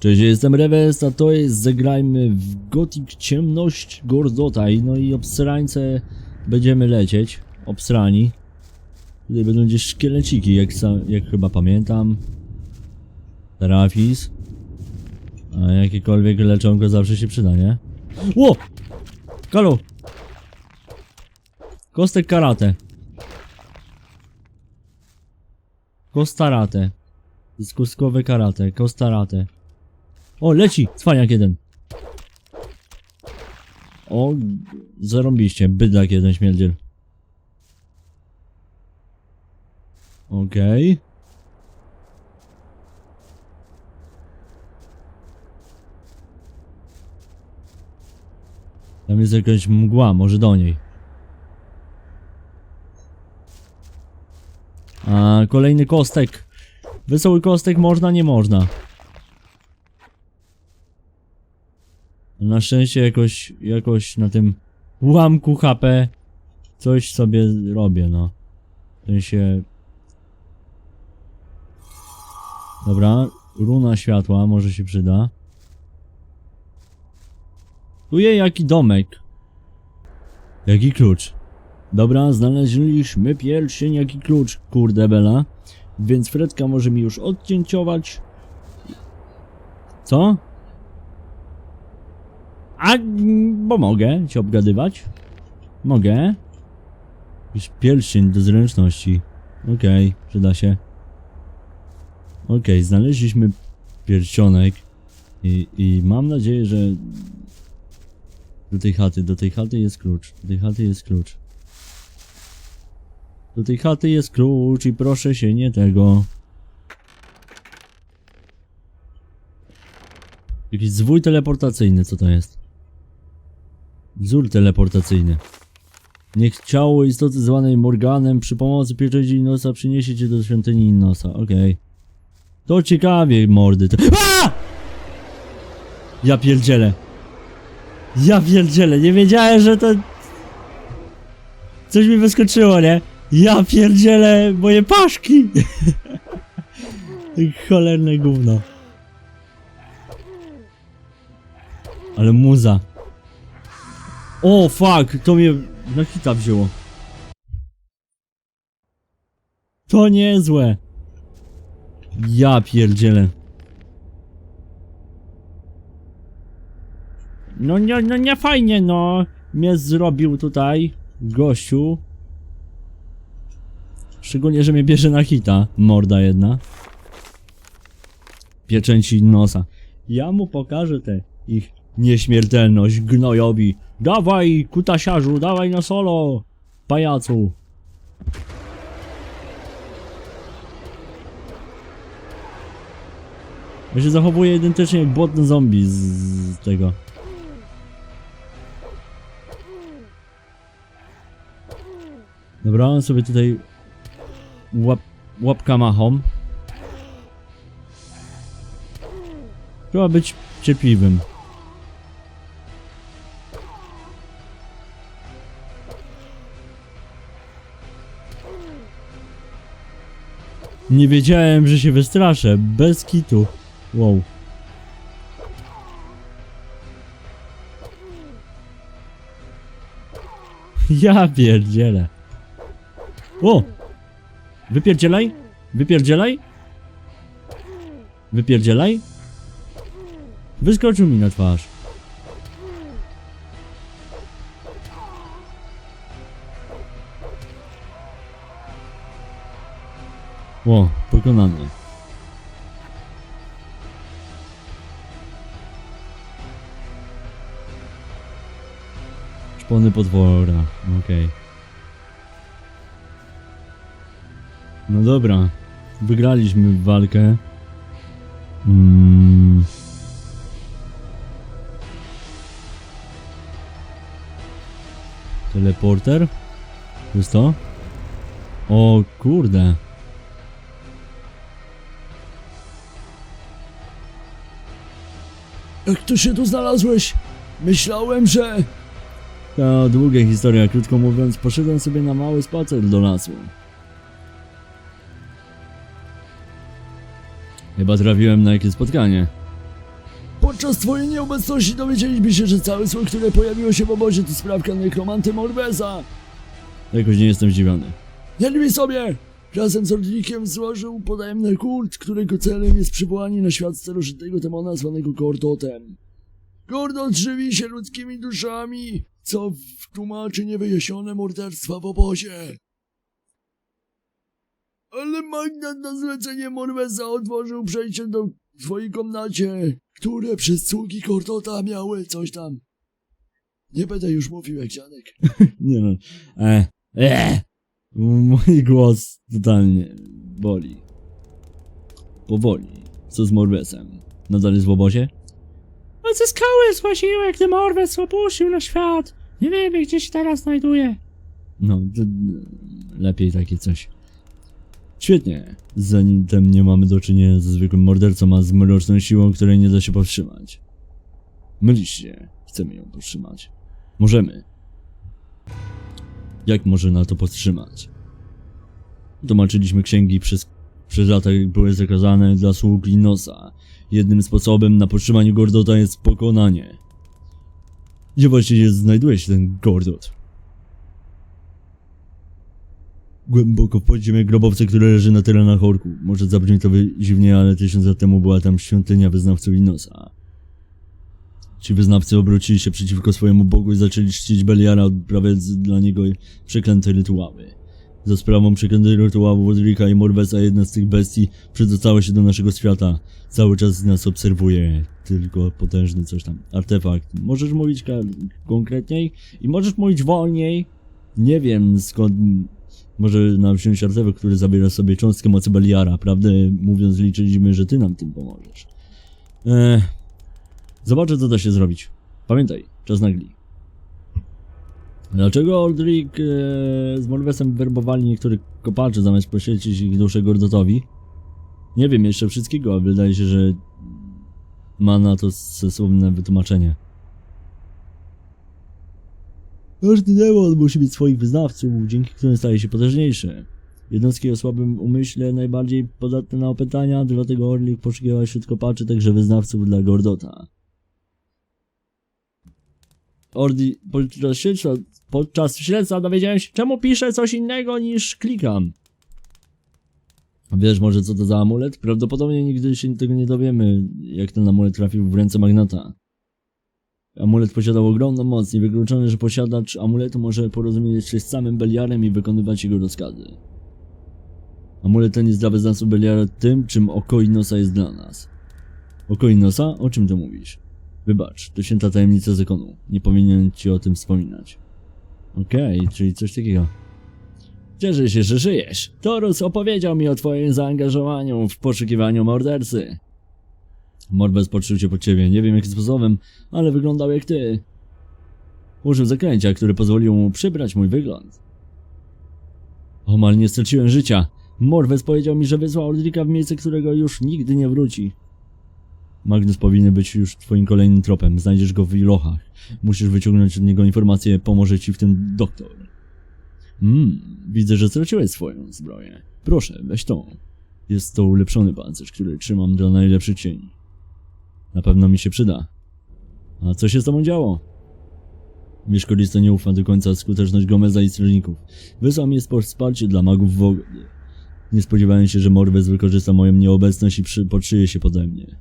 Cześć, jestem Rewes, a to jest Zagrajmy w Gothic Ciemność Gordotaj. No i obsrańce będziemy lecieć. Obsrani. Tutaj będą gdzieś szkieleciki, jak, jak chyba pamiętam. Terafis. A jakiekolwiek leczonko zawsze się przyda, nie? Ło! Kalu! Kostek karate. Kostarate. Dyskuskowe karate, kostarate. O, leci! Cwaniak jeden. O, zarąbiście. Bydlak jeden śmierdziel. Okej. Tam jest jakaś mgła, może do niej. A, kolejny kostek. Wesoły kostek można, nie można. Na szczęście jakoś, jakoś na tym ułamku HP coś sobie robię, no. W sensie... Dobra, runa światła może się przyda. Tu jest jaki domek. Jaki klucz. Dobra, znaleźliśmy pierścień, jaki klucz, kurde bela. Więc Fredka może mi już odcięciować. Co? A, bo mogę cię obgadywać. Mogę. Jakiś pierścień do zręczności. Okej, przyda się. Okej, znaleźliśmy pierścionek. I, I mam nadzieję, że do tej chaty, do tej chaty jest klucz. Do tej chaty jest klucz. Do tej chaty jest klucz i proszę się nie tego. Jakiś zwój teleportacyjny, co to jest? Wzór teleportacyjny. Niech ciało istoty zwanej Morganem przy pomocy pieczęci Innosa przyniesie cię do świątyni Innosa. Okej. To ciekawie, mordy. To... A! Ja pierdzielę. Ja pierdzielę. Nie wiedziałem, że to... Coś mi wyskoczyło, nie? Ja pierdzielę moje paszki. Cholerne gówno. Ale muza. O, fuck, to mnie na hita wzięło. To niezłe. Ja pierdzielę. No nie, no nie fajnie, no. Mnie zrobił tutaj gościu. Szczególnie, że mnie bierze na hita. Morda jedna. Pieczęci nosa. Ja mu pokażę tę ich nieśmiertelność gnojowi. Dawaj, kutasiarzu, dawaj na solo, pajacu. Ja się zachowuję identycznie jak błotny zombie z, tego. Dobra, on sobie tutaj łap, łapka machą. Trzeba być cierpliwym. Nie wiedziałem, że się wystraszę. Bez kitu. Wow. Ja pierdzielę. O! Wypierdzielaj? Wypierdzielaj? Wypierdzielaj? Wyskoczył mi na twarz. O, pokonany. Szpony potwora, okej. No dobra, wygraliśmy walkę. Mm. Teleporter? To jest to? O kurde. Jak to się tu znalazłeś? Myślałem, że... To długa historia, krótko mówiąc, poszedłem sobie na mały spacer do lasu. Chyba trafiłem na jakieś spotkanie. Podczas twojej nieobecności dowiedzieliśmy się, że całe zło, które pojawiło się w obozie, to sprawka nekromanty Morbeza. Jakoś nie jestem zdziwiony. Nie lubi sobie! Razem z Ordlikiem złożył podajemny kult, którego celem jest przywołanie na świat starożytnego demona zwanego Gordotem. Gordot żywi się ludzkimi duszami, co tłumaczy niewyjaśnione morderstwa w obozie. Ale magnat na zlecenie Morbeza otworzył przejście do swojej komnacie, które przez sługi Gordota miały coś tam. Nie będę już mówił jak dziadek. Nie no. E, e. Mój głos totalnie boli. Powoli. Co z Morbesem? Nadal jest w obozie? A ze skały złaziły, gdy Morwes opuścił na świat. Nie wiemy, gdzie się teraz znajduje. No, lepiej takie coś. Świetnie. Zatem nie mamy do czynienia ze zwykłym mordercą, a z mroczną siłą, której nie da się powstrzymać. Mylisz się. Chcemy ją powstrzymać. Możemy. Jak może na to powstrzymać? Tłumaczyliśmy księgi przez, przez lata były zakazane dla sług Linosa. Jednym sposobem na powstrzymanie Gordota jest pokonanie. Gdzie właściwie znajduje się ten Gordot? Głęboko w podziemie grobowce, które leży na terenach orku. Może zabrzmi to dziwnie, ale tysiąc lat temu była tam świątynia wyznawców Inosa. Ci wyznawcy obrócili się przeciwko swojemu bogu i zaczęli czcić Beliara, odprawiać dla niego przeklęte rytuały. Za sprawą przeklętych rytuałów Odrika i Morbesa jedna z tych bestii przedostała się do naszego świata. Cały czas nas obserwuje. Tylko potężny coś tam. Artefakt. Możesz mówić konkretniej? I możesz mówić wolniej? Nie wiem skąd może nam wziąć artefakt, który zabiera sobie cząstkę mocy Beliara. Prawdę mówiąc, liczyliśmy, że ty nam tym pomożesz. Eee, zobaczę, co da się zrobić. Pamiętaj, czas nagli. Dlaczego Aldrich e, z Morwesem werbowali niektórych kopaczy zamiast poświęcić ich duszę Gordotowi? Nie wiem jeszcze wszystkiego, ale wydaje się, że ma na to sensowne wytłumaczenie. Każdy demon musi mieć swoich wyznawców, dzięki którym staje się potężniejszy. Jednostki o słabym umyśle najbardziej podatne na opętania, dlatego Orlik poszukiwał wśród kopaczy także wyznawców dla Gordota. Ordi, podczas śledztwa, podczas śledztwa dowiedziałem się, czemu piszę coś innego niż klikam. Wiesz może co to za amulet? Prawdopodobnie nigdy się tego nie dowiemy, jak ten amulet trafił w ręce magnata. Amulet posiadał ogromną moc, niewykluczone, że posiadacz amuletu może porozumieć się z samym Beliarem i wykonywać jego rozkazy. Amulet ten jest dla wyznawców Beliara tym, czym oko Inosa jest dla nas. Oko Inosa? O czym ty mówisz? Wybacz, to święta tajemnica zakonu. Nie powinienem ci o tym wspominać. Okej, czyli coś takiego. Cieszę się, że żyjesz. Torus opowiedział mi o twoim zaangażowaniu w poszukiwaniu mordercy. Morbes podszył się pod ciebie, nie wiem jakim sposobem, ale wyglądał jak ty. Użył zaklęcia, które pozwoliło mu przybrać mój wygląd. Omal nie straciłem życia. Morwes powiedział mi, że wysłał Ordrika w miejsce, którego już nigdy nie wróci. Magnus powinien być już twoim kolejnym tropem. Znajdziesz go w ilochach. Musisz wyciągnąć od niego informacje, pomoże ci w tym doktor. Mmm, widzę, że straciłeś swoją zbroję. Proszę, weź tą. Jest to ulepszony pancerz, który trzymam dla najlepszych cieni. Na pewno mi się przyda. A co się z tobą działo? Mieszkolisto nie ufa do końca w skuteczność Gomeza i strażników. Wysłał mnie po wsparcie dla magów wody. Nie spodziewałem się, że Morwes wykorzysta moją nieobecność i przy, się pode mnie.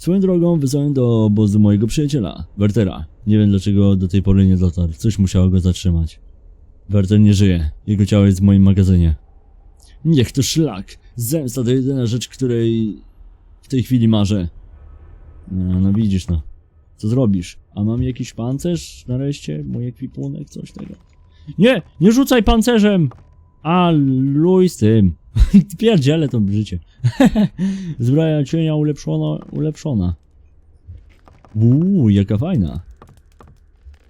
Swoją drogą wysłałem do obozu mojego przyjaciela, Wertera. Nie wiem dlaczego do tej pory nie dotarł. Coś musiało go zatrzymać. Werter nie żyje. Jego ciało jest w moim magazynie. Niech to szlak! Zemsta to jedyna rzecz, której w tej chwili marzę. No, no widzisz no. Co zrobisz? A mam jakiś pancerz nareszcie? Mój ekwipunek? Coś tego. Nie! Nie rzucaj pancerzem! A luj z tym. Pierdzielę to życie. Zbroja cienia ulepszona, ulepszona. Uuu, jaka fajna.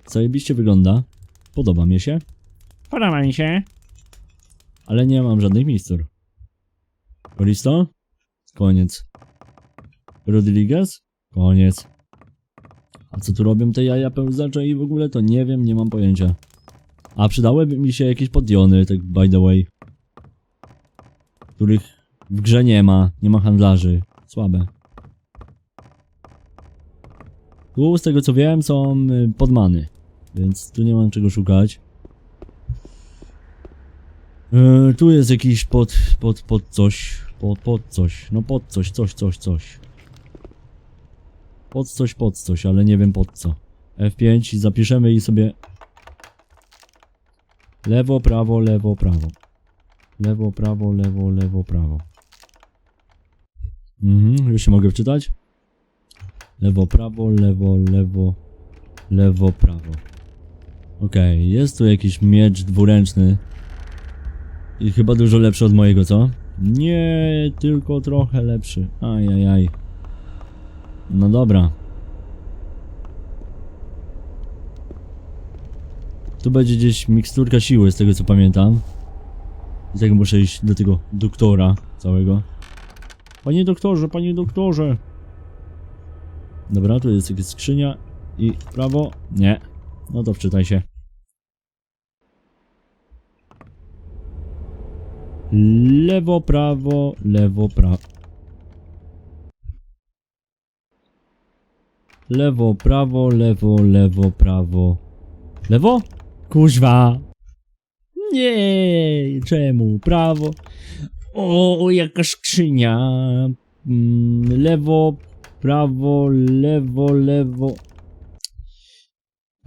Zajebiście wygląda. Podoba mi się, Podoba mi się. ale nie mam żadnych mistur. Kolisto? Koniec. Rodriguez? Koniec. A co tu robią te jaja pełzacze i w ogóle to nie wiem, nie mam pojęcia. A przydałyby mi się jakieś podjony, tak by the way. Których w grze nie ma, nie ma handlarzy. Słabe. Tu, z tego co wiem, są y, podmany. Więc tu nie mam czego szukać. E, tu jest jakiś pod, pod, pod coś. Pod, pod coś. No pod coś, coś, coś, coś. Pod coś, pod coś, ale nie wiem pod co. F5 i zapiszemy i sobie... Lewo, prawo, lewo, prawo. Lewo, prawo, lewo, lewo, prawo. Mhm, już się mogę wczytać? Lewo, prawo, lewo, lewo, lewo, prawo. Okej, jest tu jakiś miecz dwuręczny. I chyba dużo lepszy od mojego, co? Nie, tylko trochę lepszy. Ajajaj. No dobra. Tu będzie gdzieś miksturka siły, z tego co pamiętam. I tak muszę iść do tego doktora całego. Panie doktorze, panie doktorze. Dobra, tu jest jakaś skrzynia i prawo. Nie. No to wczytaj się. Lewo, prawo, lewo, prawo. Lewo, prawo, lewo, lewo, prawo. Lewo? Kuźwa. Nie, czemu? Prawo. O, jaka skrzynia. Mm, lewo, prawo, lewo, lewo.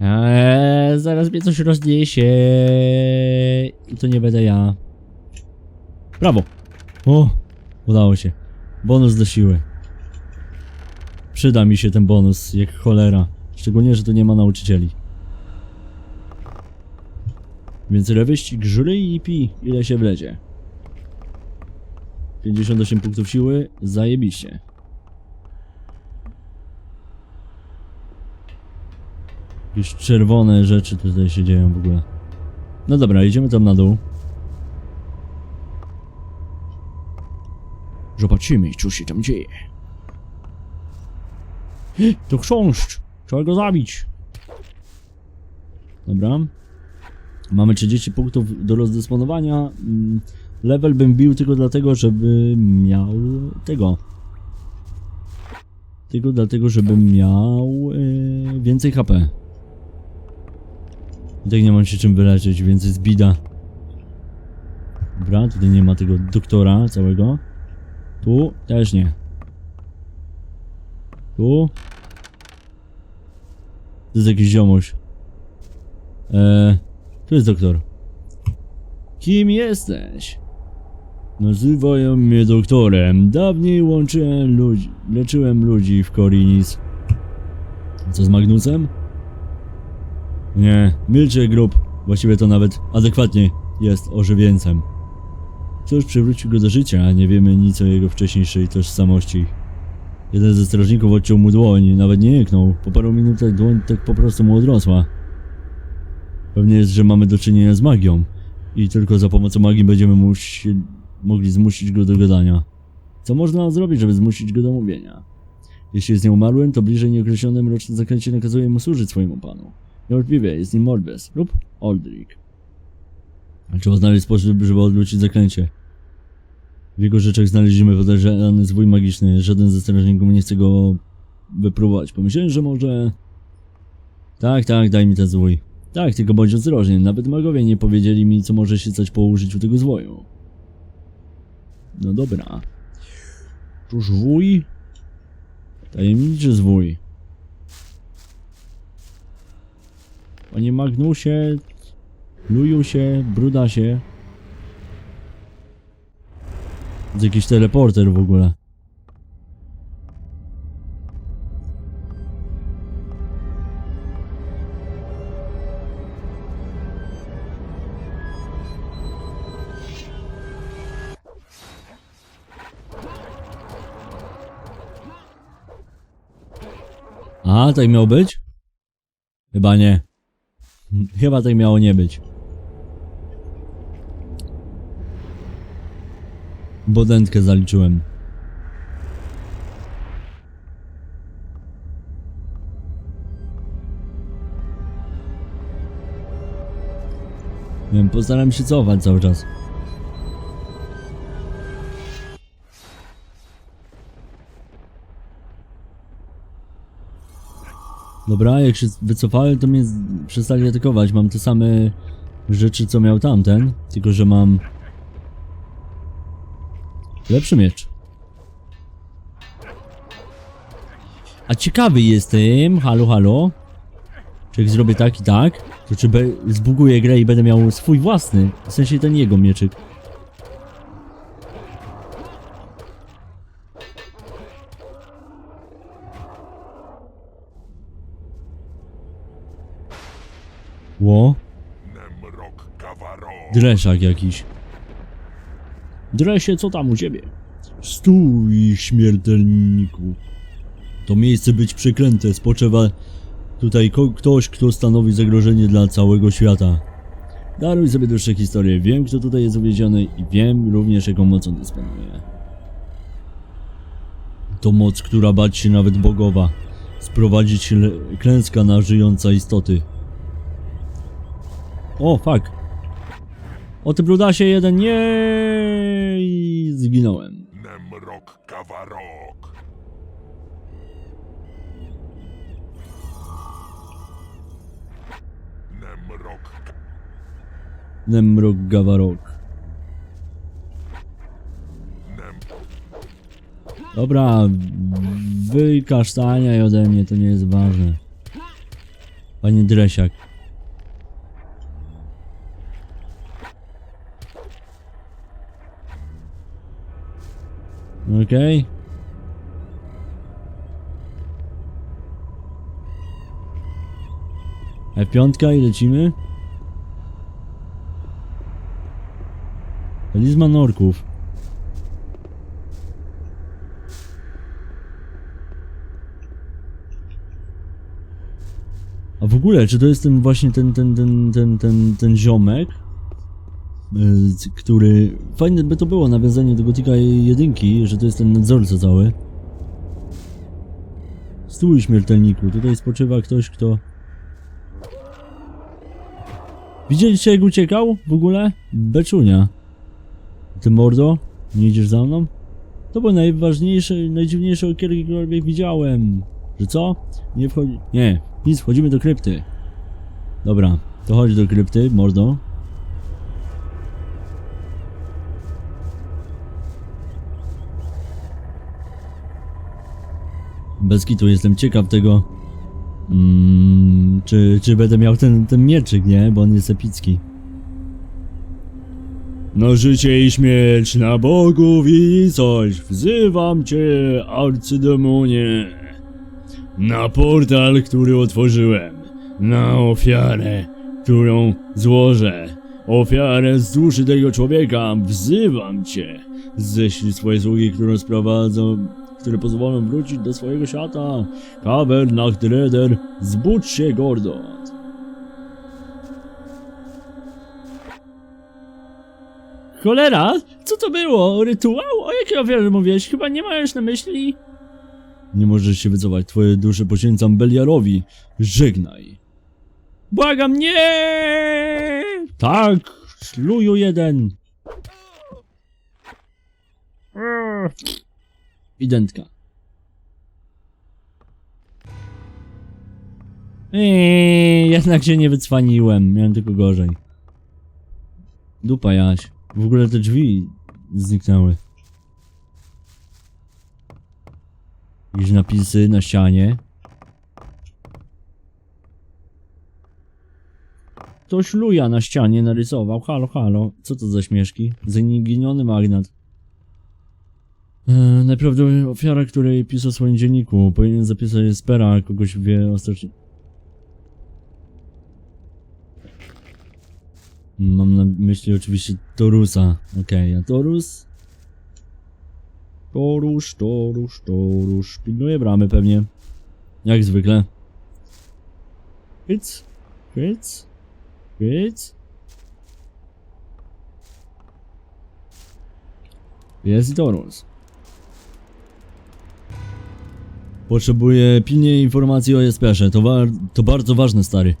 Eee, zaraz mnie coś rozniesie. I to nie będę ja. Prawo. O, udało się. Bonus do siły. Przyda mi się ten bonus, jak cholera. Szczególnie, że tu nie ma nauczycieli. Więc rewyścig żryj i pi, ile się wlezie. 58 punktów siły, zajebiście. Jakieś czerwone rzeczy tutaj się dzieją w ogóle. No dobra, idziemy tam na dół. Zobaczymy, co się tam dzieje. To chrząszcz! Trzeba go zabić! Dobra. Mamy 30 punktów do rozdysponowania. Mm, Level bym bił tylko dlatego, żeby miał tego. Tylko dlatego, żebym miał yy, więcej HP. I tak nie mam się czym wyleczyć, więc jest bida. Dobra, tutaj nie ma tego doktora całego. Tu też nie. Tu. To jest jakiś ziomuś. Eee, tu jest doktor. Kim jesteś? Nazywają mnie doktorem. Dawniej łączyłem ludzi, leczyłem ludzi w Korinis. Co z Magnusem? Nie, milczę grób. Właściwie to nawet adekwatnie jest ożywieńcem. Cóż przywrócił go do życia, a nie wiemy nic o jego wcześniejszej tożsamości. Jeden ze strażników odciął mu dłoń, nawet nie jęknął. Po paru minutach dłoń tak po prostu mu odrosła. Pewnie jest, że mamy do czynienia z magią. I tylko za pomocą magii będziemy musi, mogli zmusić go do gadania. Co można zrobić, żeby zmusić go do mówienia? Jeśli jest nieumarłym, to bliżej nieokreślone mroczne zaklęcie nakazuje mu służyć swojemu panu. Niewątpliwie jest nim Morbes lub Aldrich. A trzeba znaleźć sposób, żeby odwrócić zaklęcie. W jego rzeczach znaleźliśmy podejrzany zwój magiczny. Żaden ze strażników nie chce go wypróbować. Pomyślałem, że może... Tak, tak, daj mi ten zwój. Tak, tylko bądź ostrożny. Nawet magowie nie powiedzieli mi, co może się stać po użyciu tego zwoju. No dobra. Tu zwój? Tajemniczy zwój. Panie Magnusie, luju się, bruda się. To jakiś teleporter w ogóle. A, tak miało być? Chyba nie. Chyba tak miało nie być. Bodętkę zaliczyłem. Wiem, postaram się cofać cały czas. Dobra, jak się wycofałem, to mnie przestali atakować. Mam te same rzeczy, co miał tamten, tylko że mam lepszy miecz. A ciekawy jestem, halo, halo. Czy jak zrobię tak i tak, to czy zbuguję grę i będę miał swój własny, w sensie ten jego mieczyk. Ło, dreszak jakiś. Dresie, co tam u ciebie? Stój, śmiertelniku. To miejsce być przeklęte, spoczywa tutaj ktoś, kto stanowi zagrożenie dla całego świata. Daruj sobie dłuższe historie. Wiem, kto tutaj jest uwiedziony i wiem również, jaką mocą dysponuje. To moc, która bać się nawet bogowa. Sprowadzić klęska na żyjąca istoty. O, fuck. O ty brudasie jeden, nie i zginąłem. Nemrok Gavarok. Nemrok Nemrok Gavarok. Nem Dobra, wykasztaniaj ode mnie, to nie jest ważne. Panie Dresiak. Okej. F5 i lecimy. Talizman orków. A w ogóle, czy to jest ten właśnie ten, ten, ten, ten, ten, ten ziomek, który... Fajne by to było nawiązanie do Gotika jedynki, że to jest ten nadzorca cały. Stój śmiertelniku, tutaj spoczywa ktoś, kto... Widzieliście jak uciekał w ogóle? Beczunia. Ty mordo? Nie idziesz za mną? To było najważniejsze, najdziwniejsze okierki, jakiekolwiek widziałem. Że co? Nie wchodzi... Nie, nic, wchodzimy do krypty. Dobra, to chodź do krypty, mordo. Bez kitu, jestem ciekaw tego... Mm, czy, czy będę miał ten, ten mieczyk, nie? Bo on jest epicki. Na życie i śmierć, na bogów i coś, wzywam cię, arcydemonie. Na portal, który otworzyłem. Na ofiarę, którą złożę. Ofiarę z duszy tego człowieka. Wzywam cię. Ześlij swoje sługi, które sprowadzą, które pozwolą wrócić do swojego świata. Kaber Nachtredder, zbudź się, Gordon. Cholera, co to było? Rytuał? O jakiej ofiarze mówiłeś? Chyba nie masz na myśli? Nie możesz się wycofać, twoje dusze poświęcam Beliarowi. Żegnaj. Błagam, nie! Tak, szluju jeden. Identka. Eee, jednak się nie wycwaniłem, miałem tylko gorzej. Dupa jaś. W ogóle te drzwi zniknęły. Jakieś napisy na ścianie. Ktoś luja na ścianie narysował. Halo, halo. Co to za śmieszki? Zaginiony magnat. Eee, najprawdopodobniej ofiara, której pisał w swoim dzienniku. Powinien zapisać spera, kogoś wie ostatecznie. Mam na myśli oczywiście Torusa. Okej, a Torus? Torusz, Torusz, Torusz. Pilnuje bramy pewnie. Jak zwykle. Hyc, hyc, hyc. Jest Torus. Potrzebuję pilnie informacji o Jesperze. To, to bardzo ważne, stary.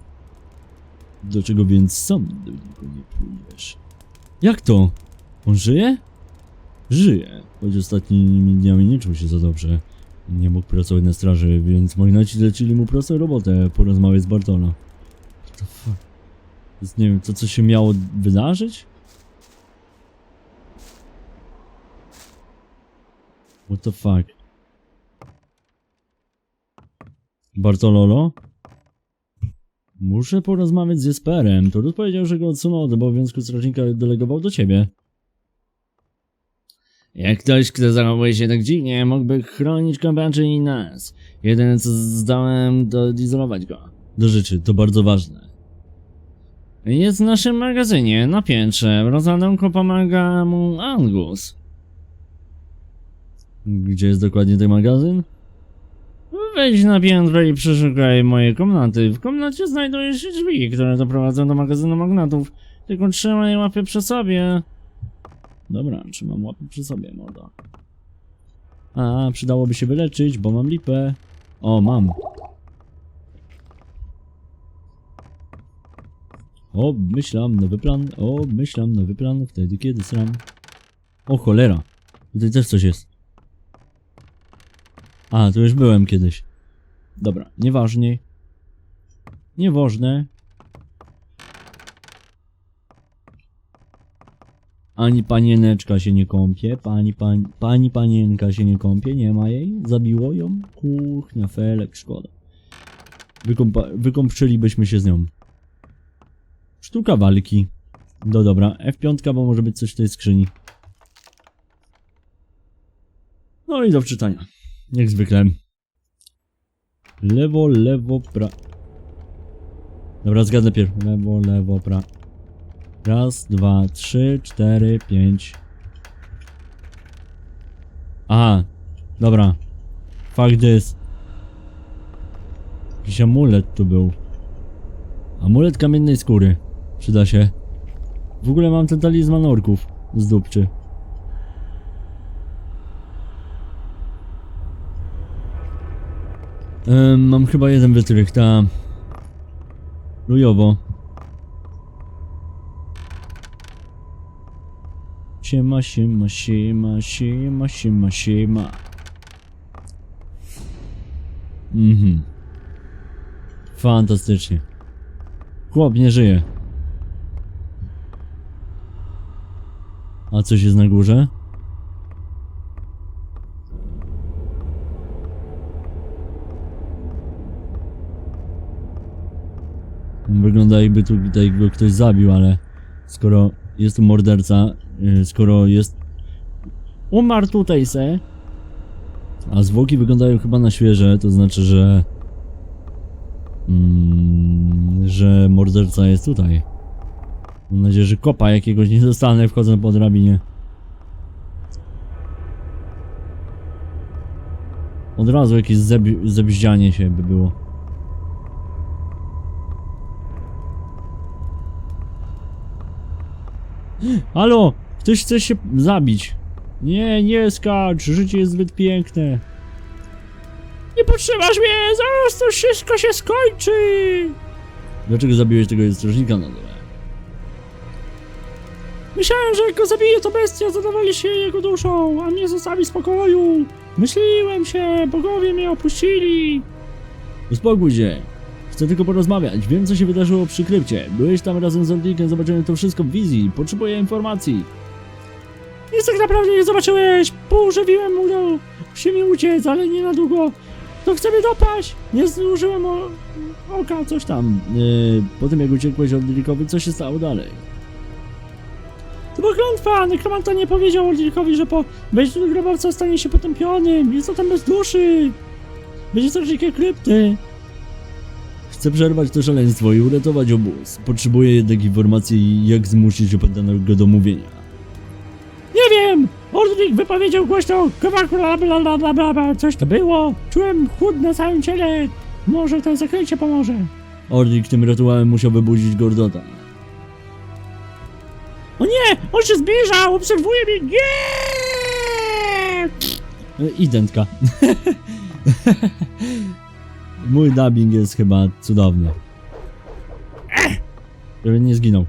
Dlaczego więc sam do niego nie pójdziesz? Jak to? On żyje? Żyje, choć ostatnimi dniami nie czuł się za dobrze. Nie mógł pracować na straży, więc magneci zlecili mu prostą robotę, porozmawiać z the fuck? Więc nie wiem, to co się miało wydarzyć? What the fuck? Bartololo? Muszę porozmawiać z Jesperem. Torut powiedział, że go odsunął od obowiązku strażnika i delegował do ciebie. Jak ktoś, kto zachowuje się tak dziwnie, mógłby chronić kompaczy i nas. Jedyne co zdałem, to izolować go. Do rzeczy, to bardzo ważne. Jest w naszym magazynie, na piętrze. Rozładunku pomaga mu Angus. Gdzie jest dokładnie ten magazyn? Wejdź na piętro i przeszukaj moje komnaty. W komnacie znajduje się drzwi, które doprowadzą do magazynu magnatów. Tylko trzymaj łapy przy sobie. Dobra, trzymam łapy przy sobie, morda. A, przydałoby się wyleczyć, bo mam lipę. O, mam. O, myślam, nowy plan. O, myślam, nowy plan. Wtedy, kiedy sram. O, cholera. Tutaj też coś jest. A, tu już byłem kiedyś. Dobra, nieważnie. Nieważne. Ani panieneczka się nie kąpie, pani, pani, pani panienka się nie kąpie, nie ma jej, zabiło ją, kuchnia, felek, szkoda. Wykąpa, wykąpczylibyśmy się z nią. Sztuka walki. No dobra, F5, bo może być coś w tej skrzyni. No i do wczytania. Jak zwykle. Lewo, lewo, pra... Dobra, zgadnę pierw. Lewo, lewo, pra... Raz, dwa, trzy, cztery, pięć. Aha, dobra. Fuck this. Jakiś amulet tu był. Amulet kamiennej skóry. Przyda się. W ogóle mam ten talizman orków. Z. Mam chyba jeden wytrych, ta... Lujowo. Siema, siema, siema, siema, siema, siema. Mhm. Fantastycznie. Chłop nie żyje. A coś jest na górze? Wygląda jakby tu tutaj go ktoś zabił, ale skoro jest tu morderca, y, skoro jest... Umarł tutaj se. A zwłoki wyglądają chyba na świeże, to znaczy, że... Mm, że morderca jest tutaj. Mam nadzieję, że kopa jakiegoś nie dostanę wchodzę po drabinie. Od razu jakieś zeb- się by było. Halo! Ktoś chce się zabić. Nie, nie skacz, życie jest zbyt piękne. Nie potrzymasz mnie, zaraz to wszystko się skończy! Dlaczego zabiłeś tego strażnika na dole? Myślałem, że jak go zabiję, to bestia zadowoli się jego duszą, a mnie zostawi spokoju. Myśliłem się, bogowie mnie opuścili. Uspokój się. Chcę tylko porozmawiać. Wiem, co się wydarzyło przy krypcie. Byłeś tam razem z Orlikiem, zobaczyłem to wszystko w wizji. Potrzebuję informacji. Nic tak naprawdę nie zobaczyłeś. Położyłem mu do... Musi mi uciec, ale nie na długo. To chce mnie dopaść. Nie zużyłem o... oka, coś tam. Yy, po tym jak uciekłeś Orlikowi, co się stało dalej? To była klątwa. Nekromanta nie powiedział Orlikowi, że po wejściu do grobowca stanie się potępionym. Jest tam bez duszy. Będzie strażnikiem krypty. Chcę przerwać to szaleństwo i uratować obóz. Potrzebuję jednak informacji, jak zmusić opętanego do mówienia. Nie wiem! Ordrik wypowiedział głośno bla bla bla bla bla bla coś to było. Czułem chłód na całym ciele. Może to zaklęcie pomoże. Orlik tym rytuałem musiał wybudzić Gordota. O nie! On się zbliża! Obserwuje mnie! Nie! E, Identka. Mój dubbing jest chyba cudowny. Żeby nie zginął.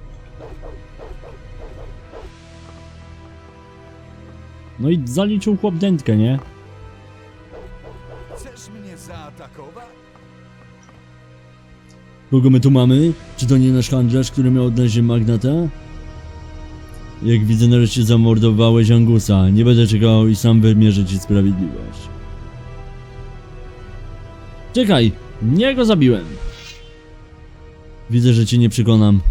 No i zaliczył chłop dętkę, nie? zaatakować? Kogo my tu mamy? Czy to nie nasz handlarz, który miał odnaleźć magnata? Jak widzę, nareszcie zamordowałeś Angusa. Nie będę czekał i sam wymierzę ci sprawiedliwość. Czekaj! Nie go zabiłem! Widzę, że cię nie przekonam.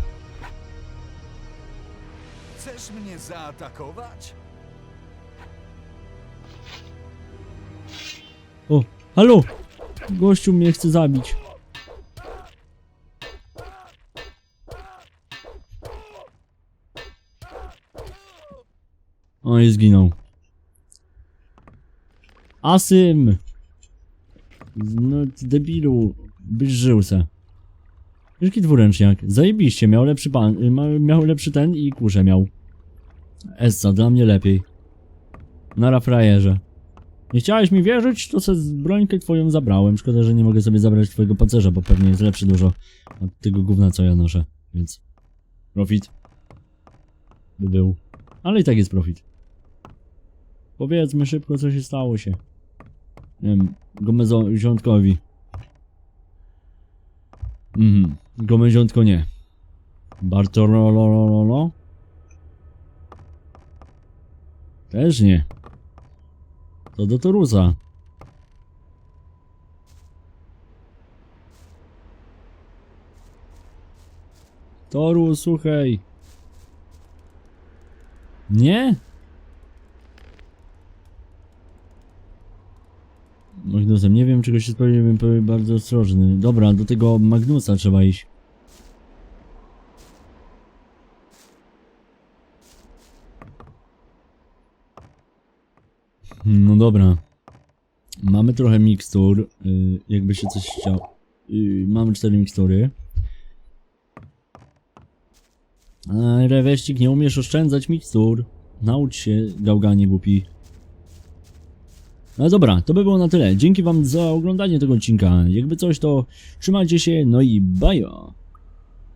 Chcesz mnie zaatakować? O, halo! Gościu mnie chce zabić. O, i zginął. Asym! No, debilu. Byś żył se. Wielki dwuręczniak. Zajebiście, miał lepszy pan, y, miał lepszy ten i kurze miał. Essa, dla mnie lepiej. Nara frajerze. Nie chciałeś mi wierzyć, to se brońkę twoją zabrałem. Szkoda, że nie mogę sobie zabrać twojego pancerza, bo pewnie jest lepszy dużo od tego gówna, co ja noszę. Więc... Profit. By był. Ale i tak jest profit. Powiedzmy szybko, co się stało się. Nie wiem, gomeziątkowi. Mhm, gomeziątko nie. Bartololo? Też nie. To do Torusa. Toru, słuchaj. Nie? Magnusem, nie wiem czego się spodziewałem, powiem bardzo ostrożny. Dobra, do tego Magnusa trzeba iść. No dobra. Mamy trochę mikstur, y, jakby się coś chciał. Y, mamy cztery mikstury. Reweścik, nie umiesz oszczędzać mikstur. Naucz się, gałganie głupi. No dobra, to by było na tyle. Dzięki wam za oglądanie tego odcinka. Jakby coś, to trzymajcie się, no i bajo.